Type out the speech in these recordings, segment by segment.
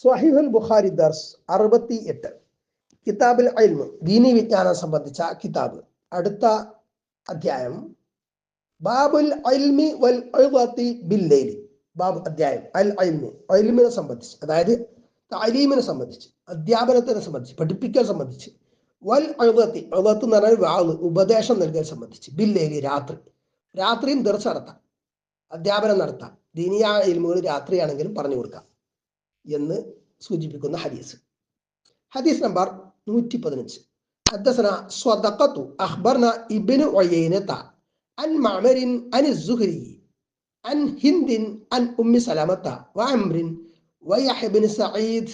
സ്വഹിഹുൽ ബുഖാരി ദർസ് അറുപത്തി എട്ട് കിതാബിൽ അൽമ് ദീനി വിജ്ഞാനം സംബന്ധിച്ച കിതാബ്. അടുത്ത അധ്യായം. ബാബുൽ അൽമി വൽ അഴുവാത്തി ബില്ലൈലി ബാബ് അധ്യായം. അൽ അൽമി അൽമിനെ സംബന്ധിച്ച്. അതായത് താലീമിനെ സംബന്ധിച്ച് അധ്യാപനത്തിനെ സംബന്ധിച്ച് പഠിപ്പിക്കൽ സംബന്ധിച്ച്. വൽ അഴുവത്തി അഴുവത്ത് എന്ന് പറഞ്ഞാൽ വാൾ ഉപദേശം നൽകാൻ സംബന്ധിച്ച്. ബില്ലേലി രാത്രി. രാത്രിയും ദർശ നടത്താം. അധ്യാപനം നടത്താം. ദീനിയ ഇൽമുകൾ രാത്രിയാണെങ്കിലും പറഞ്ഞു കൊടുക്കാം. എന്ന് സൂചിപ്പിക്കുന്ന ഹദീസ് ഹദീസ് നമ്പർ നൂറ്റി പതിനഞ്ച് حدثنا صدقة أخبرنا ابن عيينة عن معمر عن الزهري عن هند عن أم سلمة وعمر ويحيى بن سعيد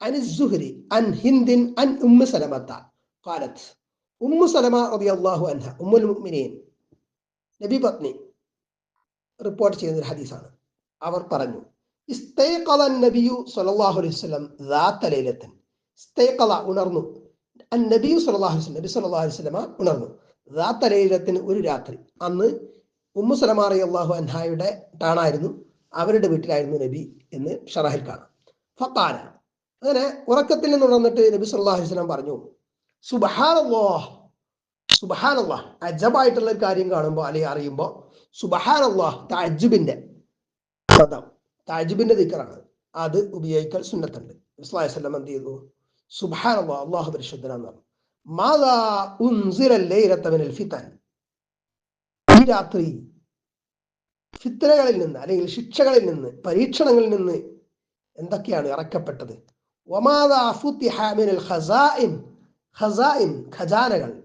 عن الزهري عن هند عن أم سلمة قالت أم سلمة رضي الله عنها أم المؤمنين നബി പത്നി റിപ്പോർട്ട് ചെയ്യുന്ന ഒരു ഹദീസാണ് അവർ പറഞ്ഞു നബിയു അലൈഹി ഉണർന്നു. നബിയു അലൈഹി നബി അലൈഹി ഉണർന്നു. ഒരു രാത്രി. അന്ന് ഉമ്മു സലമ റളിയല്ലാഹു അൻഹായുടെ ടാണായിരുന്നു അവരുടെ വീട്ടിലായിരുന്നു നബി എന്ന് ഷറാഹിൽ കാണാം. ഫത്താന അങ്ങനെ ഉറക്കത്തിൽ നിന്ന് ഉണർന്നിട്ട് നബി സല്ലല്ലാഹു അലൈഹി പറഞ്ഞു സുബ്ഹാനല്ലാഹ്. അജബായിട്ടുള്ള ഒരു കാര്യം കാണുമ്പോൾ അല്ലെങ്കിൽ അറിയുമ്പോൾ സുബ്ഹാനല്ലാഹ് തഅജ്ജുബിന്റെ പദം താജിബിന്റെ ദിക്കറാണ്. അത് ഉപയോഗിക്കൽ സുന്നത്തുണ്ട്. ഇസ്ലാഹിസ്ലാം എന്ത് ചെയ്തു? സുബാനല്ലാ അള്ളാഹു പരിശുദ്ധനാന്ന് പറഞ്ഞു. ഈ രാത്രി ഫിത്തനകളിൽ നിന്ന് അല്ലെങ്കിൽ ശിക്ഷകളിൽ നിന്ന് പരീക്ഷണങ്ങളിൽ നിന്ന് എന്തൊക്കെയാണ് ഇറക്കപ്പെട്ടത്? ഖജാനകൾ.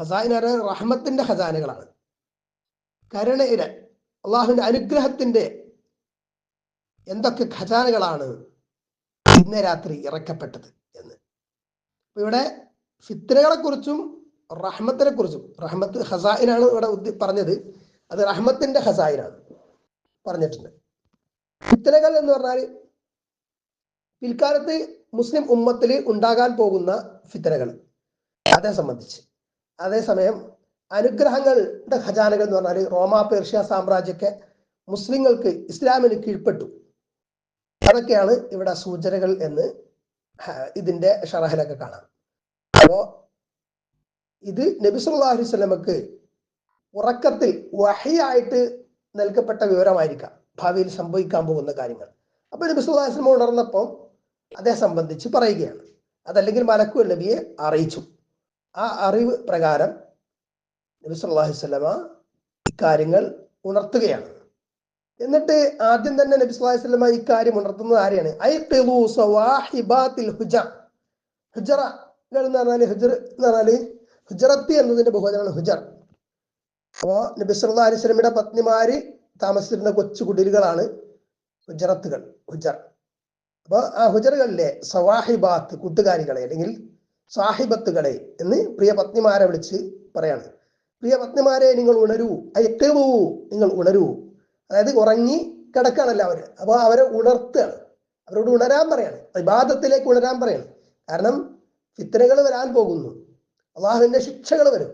ഖസായിൻ റഹ്മത്തിന്റെ ഖജാനകളാണ്. കരുണയുടെ അള്ളാഹുവിന്റെ അനുഗ്രഹത്തിന്റെ എന്തൊക്കെ ഖജാനകളാണ് ഇന്ന രാത്രി ഇറക്കപ്പെട്ടത് എന്ന്. ഇവിടെ ഫിത്തനകളെ കുറിച്ചും റഹ്മത്തിനെ കുറിച്ചും റഹ്മത്ത് ഹസായിനാണ് ഇവിടെ പറഞ്ഞത്. അത് റഹ്മത്തിന്റെ ഹസായിനാണ് പറഞ്ഞിട്ടുണ്ട്. ഫിത്തനകൾ എന്ന് പറഞ്ഞാൽ പിൽക്കാലത്ത് മുസ്ലിം ഉമ്മത്തിൽ ഉണ്ടാകാൻ പോകുന്ന ഫിത്തനകൾ അതേ സംബന്ധിച്ച്. അതേസമയം അനുഗ്രഹങ്ങളുടെ ഖജാനകൾ എന്ന് പറഞ്ഞാൽ റോമാ പേർഷ്യ സാമ്രാജ്യമൊക്കെ മുസ്ലിങ്ങൾക്ക് ഇസ്ലാമിന് കീഴ്പ്പെട്ടു. അതൊക്കെയാണ് ഇവിടെ സൂചനകൾ എന്ന് ഇതിന്റെ ഷറഹിലൊക്കെ കാണാം. അപ്പോ ഇത് നബി സല്ലല്ലാഹു അലൈഹി ഉറക്കത്തിൽ വഹിയായിട്ട് നൽകപ്പെട്ട വിവരമായിരിക്കാം. ഭാവിയിൽ സംഭവിക്കാൻ പോകുന്ന കാര്യങ്ങൾ. അപ്പൊ നബി സല്ലല്ലാഹു അലൈഹി ഉണർന്നപ്പോൾ അതേ സംബന്ധിച്ച് പറയുകയാണ്. അതല്ലെങ്കിൽ മലക്കു നബിയെ അറിയിച്ചു. ആ അറിവ് പ്രകാരം നബി സല്ലല്ലാഹു അലൈഹി ഇക്കാര്യങ്ങൾ ഉണർത്തുകയാണ്. എന്നിട്ട് ആദ്യം തന്നെ നബി സ്വല്ലല്ലാഹു അലൈഹി ഇക്കാര്യം ഉണർത്തുന്നത് ആരെയാണ്? ഐഖിളു സവാഹിബാത്തിൽ ഹുജ ഹുജറ എന്ന് പറഞ്ഞാൽ ഹുജർ എന്ന് പറഞ്ഞാൽ ഹുജറത്തി എന്നതിന്റെ ബഹുവചനമാണ് ഹുജർ. അപ്പോ നബി സല്ലല്ലാഹു അലൈഹി വസല്ലമയുടെ പത്നിമാര് താമസിച്ചിരുന്ന കൊച്ചു കുടിലുകളാണ് ഹുജറത്തുകൾ ഹുജർ. അപ്പൊ ആ ഹുജറുകളിലെ സവാഹിബാത്ത് കൂട്ടുകാരികളെ അല്ലെങ്കിൽ സാഹിബത്തുകളെ എന്ന് പ്രിയ പത്നിമാരെ വിളിച്ച് പറയാണ്. പ്രിയ പത്നിമാരെ നിങ്ങൾ ഉണരൂ. അയക്കവൂ നിങ്ങൾ ഉണരൂ. അതായത് ഉറങ്ങി കിടക്കുകയാണല്ലോ അവർ അപ്പൊ അവരെ ഉണർത്തുകയാണ്. അവരോട് ഉണരാൻ പറയാണ്. വിവാദത്തിലേക്ക് ഉണരാൻ പറയാണ്. കാരണം ഫിത്തനകൾ വരാൻ പോകുന്നു. അള്ളാഹുവിന്റെ ശിക്ഷകൾ വരും.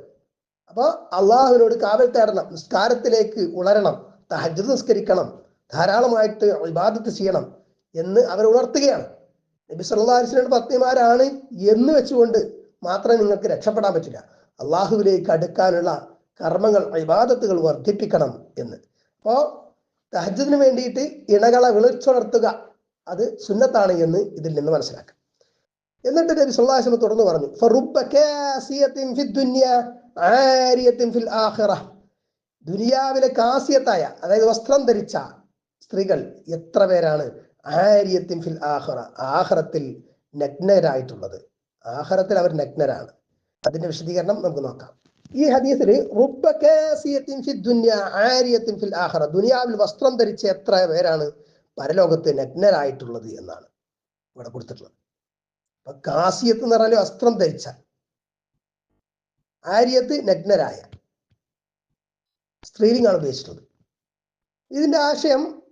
അപ്പൊ അള്ളാഹുവിനോട് കാവൽ തേടണം. നിസ്കാരത്തിലേക്ക് ഉണരണം. തഹജ് നിസ്കരിക്കണം. ധാരാളമായിട്ട് വിവാദത്ത് ചെയ്യണം എന്ന് അവരെ ഉണർത്തുകയാണ്. നബി വസല്ലം പത്നിമാരാണ് എന്ന് വെച്ചുകൊണ്ട് മാത്രമേ നിങ്ങൾക്ക് രക്ഷപ്പെടാൻ പറ്റില്ല. അള്ളാഹുവിലേക്ക് അടുക്കാനുള്ള കർമ്മങ്ങൾ ഇബാദത്തുകൾ വർദ്ധിപ്പിക്കണം എന്ന്. അപ്പോ തഹജ്ജുദിന് വേണ്ടിയിട്ട് ഇണകളെ വിളിച്ചുണർത്തുക. അത് സുന്നത്താണ് എന്ന് ഇതിൽ നിന്ന് മനസ്സിലാക്കാം. എന്നിട്ട് നബി വസല്ലം തുടർന്ന് പറഞ്ഞു ദുനിയാവിലെ കാസിയത്തായ അതായത് വസ്ത്രം ധരിച്ച സ്ത്രീകൾ എത്ര പേരാണ് ആരിയത്തിൻ ഫിൽ ആഖിറ? ആഖിറത്തിൽ നഗ്നരായിട്ടുള്ളത്. ആഹ്റത്തിൽ അവർ നഗ്നരാണ്. അതിന്റെ വിശദീകരണം നമുക്ക് നോക്കാം. ഈ ഹദീസിൽ ദുനിയാവിൽ വസ്ത്രം ധരിച്ച എത്ര പേരാണ് പരലോകത്ത് നഗ്നരായിട്ടുള്ളത് എന്നാണ് ഇവിടെ കൊടുത്തിട്ടുള്ളത്. അപ്പൊ കാസിയത്ത് എന്ന് പറഞ്ഞാൽ വസ്ത്രം ധരിച്ച ആര്യത്ത് നഗ്നരായ സ്ത്രീലിംഗാണ് ഉപയോഗിച്ചിട്ടുള്ളത് ഇതിന്റെ ആശയം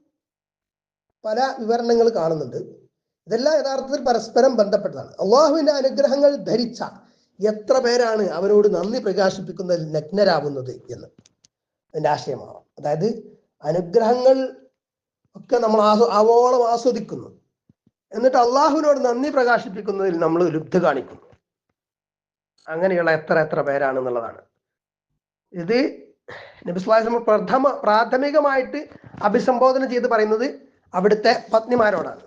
പല വിവരണങ്ങൾ കാണുന്നുണ്ട്. ഇതെല്ലാം യഥാർത്ഥത്തിൽ പരസ്പരം ബന്ധപ്പെട്ടതാണ്. അള്ളാഹുവിന്റെ അനുഗ്രഹങ്ങൾ ധരിച്ച എത്ര പേരാണ് അവരോട് നന്ദി പ്രകാശിപ്പിക്കുന്നതിൽ നഗ്നരാകുന്നത് എന്ന്. അതിന്റെ ആശയമാണ്. അതായത് അനുഗ്രഹങ്ങൾ ഒക്കെ നമ്മൾ ആസ്വ ആവോളം ആസ്വദിക്കുന്നു. എന്നിട്ട് അള്ളാഹുവിനോട് നന്ദി പ്രകാശിപ്പിക്കുന്നതിൽ നമ്മൾ ലുബ്ധ കാണിക്കുന്നു. അങ്ങനെയുള്ള എത്ര എത്ര പേരാണ് എന്നുള്ളതാണ്. ഇത് നബിസ്ലാസം പ്രഥമ പ്രാഥമികമായിട്ട് അഭിസംബോധന ചെയ്ത് പറയുന്നത് അവിടുത്തെ പത്നിമാരോടാണ്.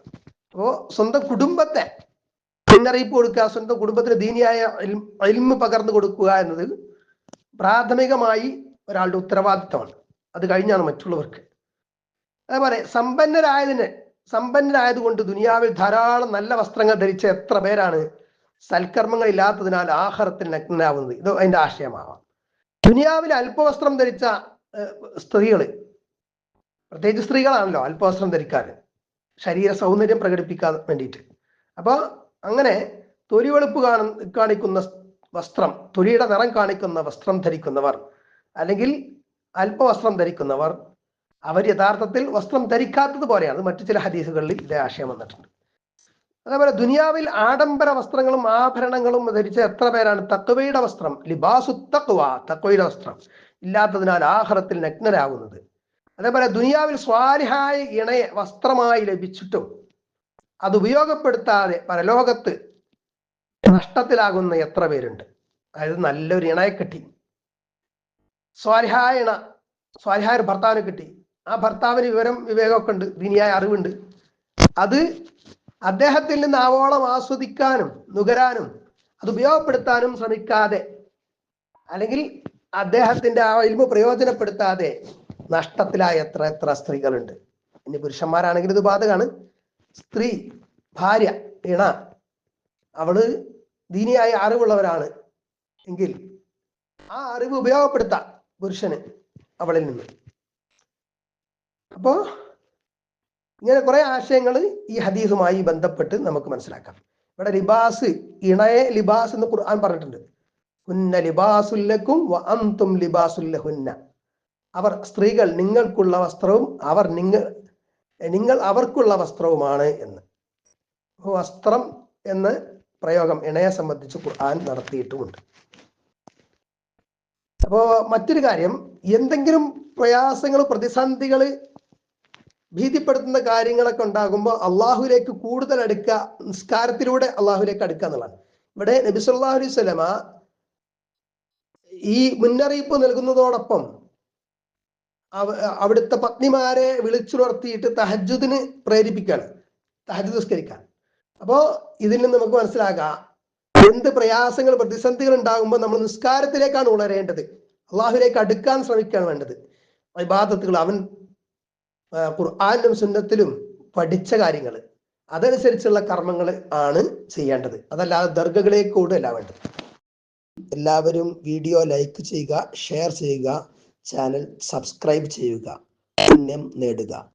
അപ്പോ സ്വന്തം കുടുംബത്തെ മുന്നറിയിപ്പ് കൊടുക്കുക സ്വന്തം കുടുംബത്തിന് ദീനിയായ അൽമ പകർന്നു കൊടുക്കുക എന്നത് പ്രാഥമികമായി ഒരാളുടെ ഉത്തരവാദിത്തമാണ്. അത് കഴിഞ്ഞാണ് മറ്റുള്ളവർക്ക്. അതേപോലെ സമ്പന്നരായതിന് സമ്പന്നരായതുകൊണ്ട് ദുനിയാവിൽ ധാരാളം നല്ല വസ്ത്രങ്ങൾ ധരിച്ച എത്ര പേരാണ് സൽക്കർമ്മങ്ങൾ ഇല്ലാത്തതിനാൽ ആഹാരത്തിൽ നഗ്നാവുന്നത് ഇത് അതിന്റെ ആശയമാവാം. ദുനിയാവിൽ അല്പവസ്ത്രം ധരിച്ച സ്ത്രീകൾ പ്രത്യേകിച്ച് സ്ത്രീകളാണല്ലോ അല്പവസ്ത്രം ധരിക്കാറ്. ശരീര സൗന്ദര്യം പ്രകടിപ്പിക്കാൻ വേണ്ടിയിട്ട്. അപ്പോൾ അങ്ങനെ തൊലി വെളുപ്പ് കാണ കാണിക്കുന്ന വസ്ത്രം തൊലിയുടെ നിറം കാണിക്കുന്ന വസ്ത്രം ധരിക്കുന്നവർ അല്ലെങ്കിൽ അല്പവസ്ത്രം ധരിക്കുന്നവർ അവർ യഥാർത്ഥത്തിൽ വസ്ത്രം ധരിക്കാത്തത് പോലെയാണ്. മറ്റു ചില ഹദീസുകളിൽ ഇതേ ആശയം വന്നിട്ടുണ്ട്. അതേപോലെ ദുനിയാവിൽ ആഡംബര വസ്ത്രങ്ങളും ആഭരണങ്ങളും ധരിച്ച എത്ര പേരാണ്? തക്വയുടെ വസ്ത്രം ലിബാസു തക്വ തക്വയുടെ വസ്ത്രം. ഇല്ലാത്തതിനാൽ ആഹാരത്തിൽ നഗ്നരാകുന്നത്. അതേപോലെ ദുനിയാവിൽ സ്വാലിഹായ ഇണയെ വസ്ത്രമായി ലഭിച്ചിട്ടും അത് ഉപയോഗപ്പെടുത്താതെ പരലോകത്ത് നഷ്ടത്തിലാകുന്ന എത്ര പേരുണ്ട്? അതായത് നല്ലൊരു ഇണയെ കിട്ടി. സ്വാരിഹായ ഇണ സ്വാരിഹായ ഭർത്താവിനെ കിട്ടി. ആ ഭർത്താവിന് വിവരം വിവേകമൊക്കെ ഉണ്ട് ദീനിയായ അറിവുണ്ട്. അത് അദ്ദേഹത്തിൽ നിന്ന് ആവോളം ആസ്വദിക്കാനും നുകരാനും അത് ഉപയോഗപ്പെടുത്താനും ശ്രമിക്കാതെ അല്ലെങ്കിൽ അദ്ദേഹത്തിന്റെ ആ ഇൽമ പ്രയോജനപ്പെടുത്താതെ നഷ്ടത്തിലായ എത്ര എത്ര സ്ത്രീകളുണ്ട്. ഇനി പുരുഷന്മാരാണെങ്കിൽ ഇത് ബാധകമാണ്. സ്ത്രീ ഭാര്യ ഇണ. അവൾ ദീനിയായ അറിവുള്ളവരാണ്. എങ്കിൽ ആ അറിവ് ഉപയോഗപ്പെടുത്താം പുരുഷന് അവളിൽ നിന്ന്. അപ്പോ ഇങ്ങനെ കുറെ ആശയങ്ങൾ ഈ ഹദീസുമായി ബന്ധപ്പെട്ട് നമുക്ക് മനസ്സിലാക്കാം. ഇവിടെ ലിബാസ് ഇണയെ ലിബാസ് എന്ന് ഖുർആൻ പറഞ്ഞിട്ടുണ്ട്. അവർ സ്ത്രീകൾ നിങ്ങൾക്കുള്ള വസ്ത്രവും അവർ നിങ്ങൾ നിങ്ങൾ അവർക്കുള്ള വസ്ത്രവുമാണ് എന്ന്. വസ്ത്രം എന്ന് പ്രയോഗം ഇണയെ സംബന്ധിച്ച് ഖുർആൻ നടത്തിയിട്ടുമുണ്ട്. അപ്പോ മറ്റൊരു കാര്യം എന്തെങ്കിലും പ്രയാസങ്ങൾ പ്രതിസന്ധികൾ ഭീതിപ്പെടുത്തുന്ന കാര്യങ്ങളൊക്കെ ഉണ്ടാകുമ്പോൾ അള്ളാഹുലേക്ക് കൂടുതൽ അടുക്കുക നിസ്കാരത്തിലൂടെ അള്ളാഹുലേക്ക് അടുക്കുക എന്നുള്ളതാണ്. ഇവിടെ നബി സല്ലല്ലാഹു അലൈഹി സ്വലമ ഈ മുന്നറിയിപ്പ് നൽകുന്നതോടൊപ്പം അവിടുത്തെ പത്നിമാരെ വിളിച്ചുണർത്തിയിട്ട് തഹജുദിന് പ്രേരിപ്പിക്കുകയാണ് തഹജുദ് നിസ്കരിക്കാൻ. അപ്പോ ഇതിൽ നിന്ന് നമുക്ക് മനസ്സിലാക്കാം എന്ത് പ്രയാസങ്ങൾ പ്രതിസന്ധികൾ ഉണ്ടാകുമ്പോൾ നമ്മൾ നിസ്കാരത്തിലേക്കാണ് ഉണരേണ്ടത്. അള്ളാഹുലേക്ക് അടുക്കാൻ ശ്രമിക്കുകയാണ് വേണ്ടത്. ഇബാദത്തുകൾ അവൻ ഖുർആാനും സുന്നത്തിലും പഠിച്ച കാര്യങ്ങൾ. അതനുസരിച്ചുള്ള കർമ്മങ്ങൾ ആണ് ചെയ്യേണ്ടത്. അതല്ലാതെ ദർഗകളിലേക്ക് കൂടല്ല വേണ്ടത്. എല്ലാവരും വീഡിയോ ലൈക്ക് ചെയ്യുക ഷെയർ ചെയ്യുക. ചാനൽ സബ്സ്ക്രൈബ് ചെയ്യുക. പുണ്യം നേടുക.